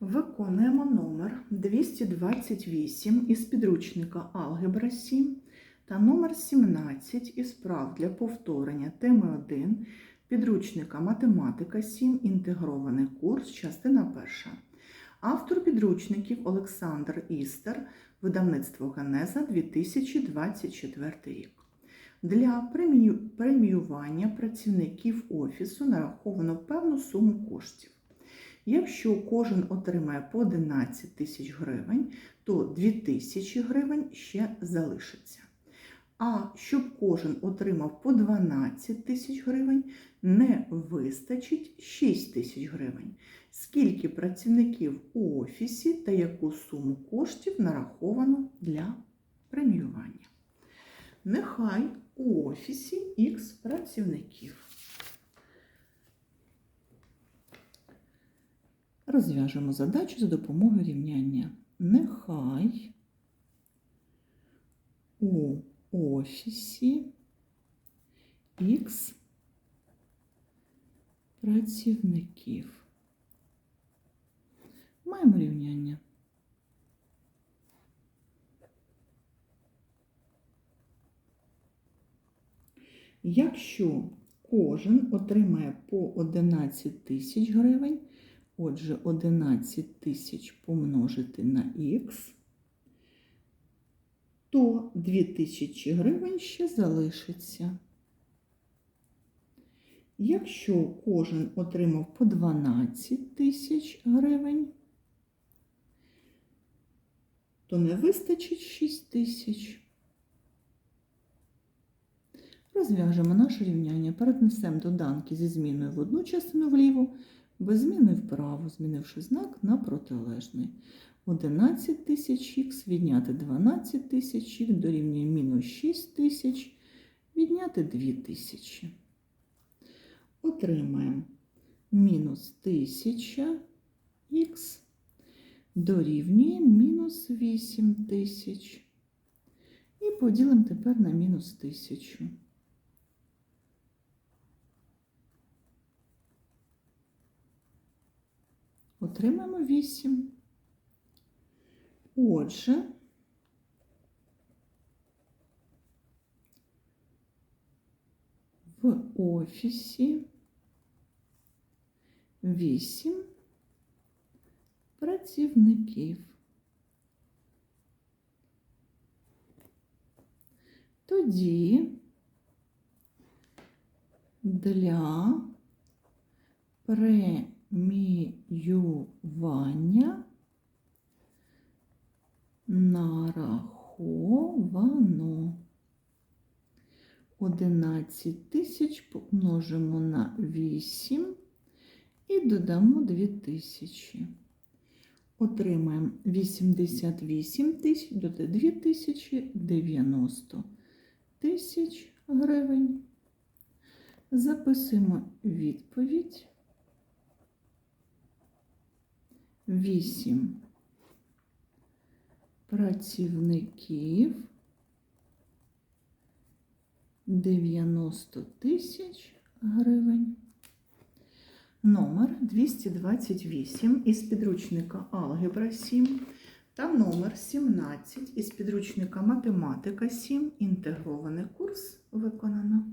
Виконуємо номер 228 із підручника Алгебра 7 та номер 17 із прав для повторення теми 1 підручника Математика 7. Інтегрований курс, частина 1. Автор підручників Олександр Істер, видавництво Генеза 2024 рік. Для преміювання працівників офісу нараховано певну суму коштів. Якщо кожен отримає по 11 тисяч гривень, то 2 тисячі гривень ще залишиться. А щоб кожен отримав по 12 тисяч гривень, не вистачить 6 тисяч гривень. Скільки працівників у офісі та яку суму коштів нараховано для преміювання? Нехай у офісі Х працівників. Розв'яжемо задачу за допомогою рівняння. Нехай у офісі Х працівників. Маємо рівняння. Якщо кожен отримає по 11 тисяч гривень, Отже, 11 тисяч помножити на х, то 2000 гривень ще залишиться. Якщо кожен отримав по 12 тисяч гривень, то не вистачить 6 тисяч. Розв'яжемо наше рівняння, перенесемо доданки зі зміною в одну частину вліву, без зміни вправо, змінивши знак на протилежний. 11 тисяч х відняти 12 тисяч х дорівнює мінус 6 тисяч, відняти 2 тисячі. Отримаємо мінус 1000 х дорівнює мінус 8 тисяч. І поділимо тепер на мінус 1000. Отримаємо 8. Отже, в офісі 8 працівників. Тоді для преміювання нараховано 11 тисяч помножимо на 8 і додамо 2 тисячі. Отримаємо 88 тисяч, додамо 2 тисячі 90 тисяч гривень. Записуємо відповідь. 8 працівників 90 тисяч гривень. Номер 228 із підручника Алгебра 7 та номер 17 із підручника Математика 7. Інтегрований курс виконано.